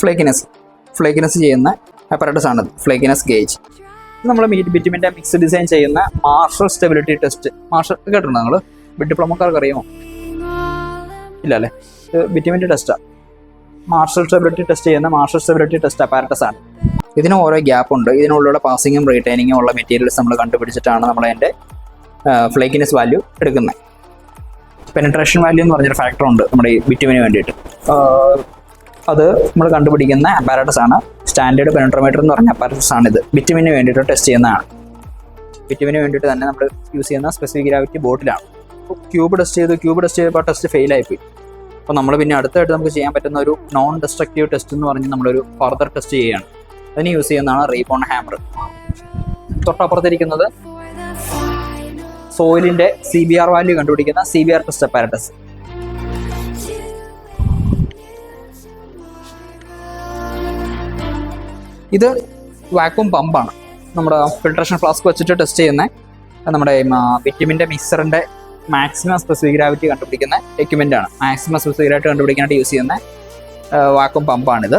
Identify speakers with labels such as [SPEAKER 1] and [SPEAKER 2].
[SPEAKER 1] ഫ്ലേക്കിനെസ് ഫ്ലേക്കിനെസ് ചെയ്യുന്ന അപ്പറേറ്റസ് ആണ് flakiness gauge നമ്മൾ മീറ്റ് ബിറ്റിമിന്റെ മിക്സ് ഡിസൈൻ ചെയ്യുന്ന മാർഷൽ സ്റ്റെബിലിറ്റി ടെസ്റ്റ് മാർഷൽ കേട്ടിട്ടുണ്ടോ നിങ്ങൾ ഡിപ്ലോമക്കാർക്ക് അറിയുമോ? ഇല്ല അല്ലേ ബിറ്റിമിന്റെ ടെസ്റ്റാണ് മാർഷൽ സ്റ്റെബിലിറ്റി ടെസ്റ്റ് ചെയ്യുന്ന മാർഷൽ സ്റ്റെബിലിറ്റി ടെസ്റ്റ് അപ്പാരറ്റസ് ആണ്. ഇതിന് ഓരോ ഗ്യാപ്പ് ഉണ്ട്. ഇതിനുള്ളിലുള്ള പാസിങ്ങും റീറ്റൈനിങ്ങും ഉള്ള മെറ്റീരിയൽസ് നമ്മൾ കണ്ടുപിടിച്ചിട്ടാണ് നമ്മൾ അതിന്റെ ഫ്ലേക്കിനെസ് വാല്യൂ എടുക്കുന്നത്. പെനട്രേഷൻ വാല്യൂ എന്ന് പറഞ്ഞൊരു ഫാക്ടർ ഉണ്ട് നമ്മുടെ ഈ ബിറ്റുമിന് വേണ്ടിയിട്ട്. അത് നമ്മൾ കണ്ടുപിടിക്കുന്ന അപ്പാരറ്റസ് ആണ്. സ്റ്റാൻഡേർഡ് പെനട്രോമീറ്റർ എന്ന് പറഞ്ഞ അപ്പാരറ്റസ് ആണ് ഇത്. ബിറ്റുമിന് വേണ്ടിയിട്ട് ടെസ്റ്റ് ചെയ്യുന്നതാണ്. ബിറ്റുമിന് വേണ്ടിയിട്ട് തന്നെ നമ്മൾ യൂസ് ചെയ്യുന്ന സ്പെസിഫിക് ഗ്രാവിറ്റി ബോട്ടിലാണ് ക്യൂബ് ടെസ്റ്റ് ചെയ്ത് ക്യൂബ് ടെസ്റ്റ് ചെയ്തപ്പോൾ ടെസ്റ്റ് ഫെയിൽ ആയിപ്പോയി. അപ്പോൾ നമ്മൾ പിന്നെ അടുത്തായിട്ട് നമുക്ക് ചെയ്യാൻ പറ്റുന്ന ഒരു നോൺ ഡെസ്ട്രക്റ്റീവ് ടെസ്റ്റ് എന്ന് പറഞ്ഞ് നമ്മളൊരു ഫർദർ ടെസ്റ്റ് ചെയ്യുകയാണ്. അതിന് യൂസ് ചെയ്യുന്നതാണ് റീബോൺ ഹാമർ തൊട്ടപ്പുറത്തിരിക്കുന്നത് സോയിലിന്റെ സി ബി ആർ വാല്യൂ കണ്ടുപിടിക്കുന്ന C B R test apparatus ഇത് വാക്വം പമ്പാണ് നമ്മുടെ ഫിൽട്രേഷൻ ഫ്ലാസ്ക് വെച്ചിട്ട് ടെസ്റ്റ് ചെയ്യുന്ന. നമ്മുടെ വിറ്റമിന്റെ മിക്സറിന്റെ മാക്സിമം സ്പെസിഫിക് ഗ്രാവിറ്റി കണ്ടുപിടിക്കുന്ന എക്യുപ്മെന്റ് ആണ്. മാക്സിമം സ്പെസിഫിക് ഗ്രാവിറ്റി കണ്ടുപിടിക്കാനായിട്ട് യൂസ് ചെയ്യുന്ന വാക്വം പമ്പാണിത്